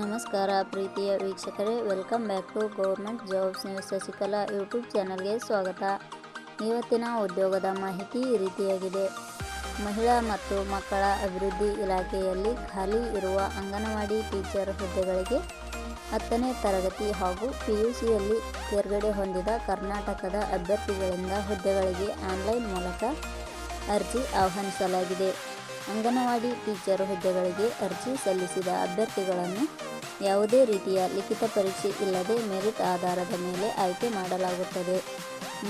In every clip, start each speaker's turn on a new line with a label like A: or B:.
A: ನಮಸ್ಕಾರ ಪ್ರೀತಿಯ ವೀಕ್ಷಕರೇ, welcome back to government jobs news Shashikala YouTube ಚಾನಲ್ಗೆ ಸ್ವಾಗತ. ಇವತ್ತಿನ ಉದ್ಯೋಗದ ಮಾಹಿತಿ ಈ ರೀತಿಯಾಗಿದೆ. ಮಹಿಳಾ ಮತ್ತು ಮಕ್ಕಳ ಅಭಿವೃದ್ಧಿ ಇಲಾಖೆಯಲ್ಲಿ ಖಾಲಿ ಇರುವ ಅಂಗನವಾಡಿ ಟೀಚರ್ ಹುದ್ದೆಗಳಿಗೆ ಹತ್ತನೇ ತರಗತಿ ಹಾಗೂ ಪಿ ಯು ಸಿಯಲ್ಲಿ ತೇರ್ಗಡೆ ಹೊಂದಿದ ಕರ್ನಾಟಕದ ಅಭ್ಯರ್ಥಿಗಳಿಂದ ಹುದ್ದೆಗಳಿಗೆ ಆನ್ಲೈನ್ ಮೂಲಕ ಅರ್ಜಿ ಆಹ್ವಾನಿಸಲಾಗಿದೆ. ಅಂಗನವಾಡಿ ಟೀಚರ್ ಹುದ್ದೆಗಳಿಗೆ ಅರ್ಜಿ ಸಲ್ಲಿಸಿದ ಅಭ್ಯರ್ಥಿಗಳನ್ನು ಯಾವುದೇ ರೀತಿಯ ಲಿಖಿತ ಪರೀಕ್ಷೆ ಇಲ್ಲದೆ ಮೆರಿಟ್ ಆಧಾರದ ಮೇಲೆ ಆಯ್ಕೆ ಮಾಡಲಾಗುತ್ತದೆ.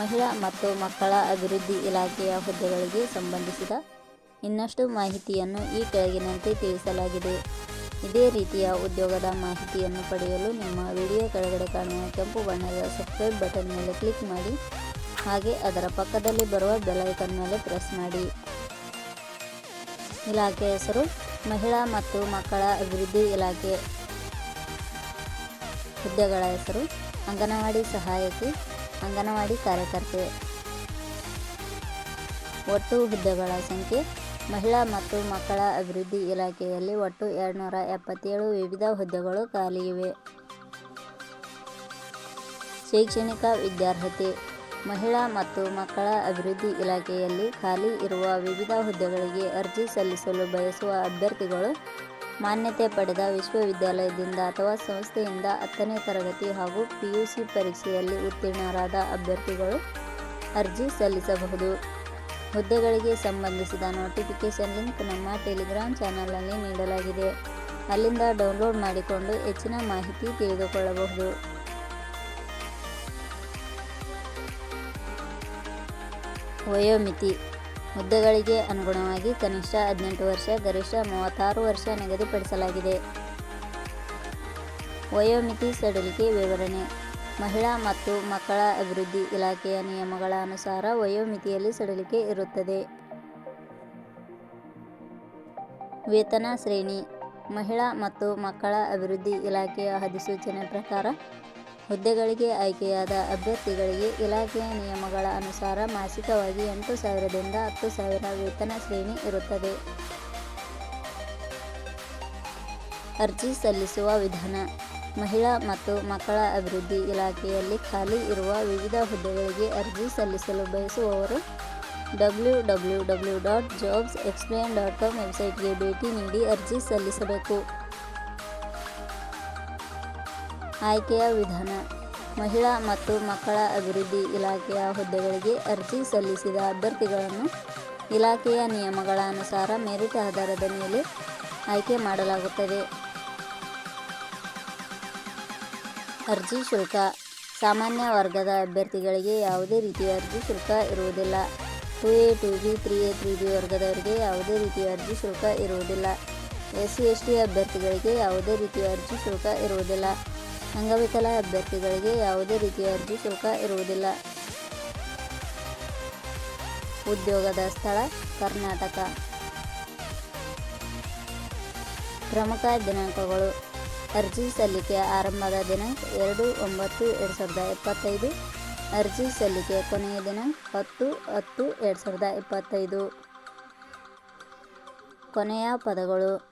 A: ಮಹಿಳಾ ಮತ್ತು ಮಕ್ಕಳ ಅಭಿವೃದ್ಧಿ ಇಲಾಖೆಯ ಹುದ್ದೆಗಳಿಗೆ ಸಂಬಂಧಿಸಿದ ಇನ್ನಷ್ಟು ಮಾಹಿತಿಯನ್ನು ಈ ಕೆಳಗಿನಂತೆ ತಿಳಿಸಲಾಗಿದೆ. ಇದೇ ರೀತಿಯ ಉದ್ಯೋಗದ ಮಾಹಿತಿಯನ್ನು ಪಡೆಯಲು ನಿಮ್ಮ ವಿಡಿಯೋ ಕೆಳಗಡೆ ಕಾಣುವ ಕೆಂಪು ಬಣ್ಣದ ಸಬ್ಸ್ಕ್ರೈಬ್ ಬಟನ್ ಮೇಲೆ ಕ್ಲಿಕ್ ಮಾಡಿ, ಹಾಗೆ ಅದರ ಪಕ್ಕದಲ್ಲಿ ಬರುವ ಬೆಲ್ ಐಕನ್ ಮೇಲೆ ಪ್ರೆಸ್ ಮಾಡಿ. ಇಲಾಖೆ ಹೆಸರು ಮಹಿಳಾ ಮತ್ತು ಮಕ್ಕಳ ಅಭಿವೃದ್ಧಿ ಇಲಾಖೆ ಹುದ್ದೆಗಳ ಹೆಸರು ಅಂಗನವಾಡಿ ಸಹಾಯಕಿ, ಅಂಗನವಾಡಿ ಕಾರ್ಯಕರ್ತೆ. ಒಟ್ಟು ಹುದ್ದೆಗಳ ಸಂಖ್ಯೆ ಮಹಿಳಾ ಮತ್ತು ಮಕ್ಕಳ ಅಭಿವೃದ್ಧಿ ಇಲಾಖೆಯಲ್ಲಿ ಒಟ್ಟು ಎರಡುನೂರ ಎಪ್ಪತ್ತೇಳು ವಿವಿಧ ಹುದ್ದೆಗಳು ಖಾಲಿ ಇವೆ. ಶೈಕ್ಷಣಿಕ ವಿದ್ಯಾರ್ಹತೆ ಮಹಿಳಾ ಮತ್ತು ಮಕ್ಕಳ ಅಭಿವೃದ್ಧಿ ಇಲಾಖೆಯಲ್ಲಿ ಖಾಲಿ ಇರುವ ವಿವಿಧ ಹುದ್ದೆಗಳಿಗೆ ಅರ್ಜಿ ಸಲ್ಲಿಸಲು ಬಯಸುವ ಅಭ್ಯರ್ಥಿಗಳು ಮಾನ್ಯತೆ ಪಡೆದ ವಿಶ್ವವಿದ್ಯಾಲಯದಿಂದ ಅಥವಾ ಸಂಸ್ಥೆಯಿಂದ ಹತ್ತನೇ ತರಗತಿ ಹಾಗೂ ಪಿಯುಸಿ ಪರೀಕ್ಷೆಯಲ್ಲಿ ಉತ್ತೀರ್ಣರಾದ ಅಭ್ಯರ್ಥಿಗಳು ಅರ್ಜಿ ಸಲ್ಲಿಸಬಹುದು. ಹುದ್ದೆಗಳಿಗೆ ಸಂಬಂಧಿಸಿದ ನೋಟಿಫಿಕೇಷನ್ ಲಿಂಕ್ ನಮ್ಮ ಟೆಲಿಗ್ರಾಮ್ ಚಾನಲ್ನಲ್ಲಿ ನೀಡಲಾಗಿದೆ. ಅಲ್ಲಿಂದ ಡೌನ್ಲೋಡ್ ಮಾಡಿಕೊಂಡು ಹೆಚ್ಚಿನ ಮಾಹಿತಿ ತಿಳಿದುಕೊಳ್ಳಬಹುದು. ವಯೋಮಿತಿ. ಹುದ್ದೆಗಳಿಗೆ ಅನುಗುಣವಾಗಿ ಕನಿಷ್ಠ ಹದಿನೆಂಟು ವರ್ಷ, ಗರಿಷ್ಠ ಮೂವತ್ತಾರು ವರ್ಷ ನಿಗದಿಪಡಿಸಲಾಗಿದೆ. ವಯೋಮಿತಿ ಸಡಿಲಿಕೆ ವಿವರಣೆ. ಮಹಿಳಾ ಮತ್ತು ಮಕ್ಕಳ ಅಭಿವೃದ್ಧಿ ಇಲಾಖೆಯ ನಿಯಮಗಳ ಅನುಸಾರ ವಯೋಮಿತಿಯಲ್ಲಿ ಸಡಿಲಿಕೆ ಇರುತ್ತದೆ. ವೇತನ ಶ್ರೇಣಿ. ಮಹಿಳಾ ಮತ್ತು ಮಕ್ಕಳ ಅಭಿವೃದ್ಧಿ ಇಲಾಖೆಯ ಅಧಿಸೂಚನೆ ಪ್ರಕಾರ ಹುದ್ದೆಗಳಿಗೆ ಆಯ್ಕೆಯಾದ ಅಭ್ಯರ್ಥಿಗಳಿಗೆ ಇಲಾಖೆಯ ನಿಯಮಗಳ ಅನುಸಾರ ಮಾಸಿಕವಾಗಿ ಎಂಟು ಸಾವಿರದಿಂದ ಹತ್ತು ಸಾವಿರ ವೇತನ ಶ್ರೇಣಿ ಇರುತ್ತದೆ. ಅರ್ಜಿ ಸಲ್ಲಿಸುವ ವಿಧಾನ. ಮಹಿಳಾ ಮತ್ತು ಮಕ್ಕಳ ಅಭಿವೃದ್ಧಿ ಇಲಾಖೆಯಲ್ಲಿ ಖಾಲಿ ಇರುವ ವಿವಿಧ ಹುದ್ದೆಗಳಿಗೆ ಅರ್ಜಿ ಸಲ್ಲಿಸಲು ಬಯಸುವವರು W W W dot jobs explain dot com ವೆಬ್ಸೈಟ್ಗೆ ಭೇಟಿ ನೀಡಿ ಅರ್ಜಿ ಸಲ್ಲಿಸಬೇಕು. ಆಯ್ಕೆಯ ವಿಧಾನ. ಮಹಿಳಾ ಮತ್ತು ಮಕ್ಕಳ ಅಭಿವೃದ್ಧಿ ಇಲಾಖೆಯ ಹುದ್ದೆಗಳಿಗೆ ಅರ್ಜಿ ಸಲ್ಲಿಸಿದ ಅಭ್ಯರ್ಥಿಗಳನ್ನು ಇಲಾಖೆಯ ನಿಯಮಗಳ ಅನುಸಾರ ಮೆರಿಟ್ ಆಧಾರದ ಮೇಲೆ ಆಯ್ಕೆ ಮಾಡಲಾಗುತ್ತದೆ. ಅರ್ಜಿ ಶುಲ್ಕ. ಸಾಮಾನ್ಯ ವರ್ಗದ ಅಭ್ಯರ್ಥಿಗಳಿಗೆ ಯಾವುದೇ ರೀತಿಯ ಅರ್ಜಿ ಶುಲ್ಕ ಇರುವುದಿಲ್ಲ. Two A two B three A three B ವರ್ಗದವರಿಗೆ ಯಾವುದೇ ರೀತಿಯ ಅರ್ಜಿ ಶುಲ್ಕ ಇರುವುದಿಲ್ಲ. ಎಸ್ ಸಿ ಎಸ್ ಟಿ ಅಭ್ಯರ್ಥಿಗಳಿಗೆ ಯಾವುದೇ ರೀತಿಯ ಅರ್ಜಿ ಶುಲ್ಕ ಇರುವುದಿಲ್ಲ. ಅಂಗವಿಕಲ ಅಭ್ಯರ್ಥಿಗಳಿಗೆ ಯಾವುದೇ ರೀತಿಯ ಅರ್ಜಿ ಶುಲ್ಕ ಇರುವುದಿಲ್ಲ. ಉದ್ಯೋಗದ ಸ್ಥಳ, ಕರ್ನಾಟಕ. ಪ್ರಮುಖ ದಿನಾಂಕಗಳು. ಅರ್ಜಿ ಸಲ್ಲಿಕೆ ಆರಂಭದ ದಿನಾಂಕ ಎರಡು, ಒಂಬತ್ತು, ಎರಡು ಸಾವಿರದ ಇಪ್ಪತ್ತೈದು. ಅರ್ಜಿ ಸಲ್ಲಿಕೆ ಕೊನೆಯ ದಿನಾಂಕ ಹತ್ತು ಹತ್ತು, ಎರಡು ಸಾವಿರದ ಇಪ್ಪತ್ತೈದು. ಕೊನೆಯ ಪದಗಳು.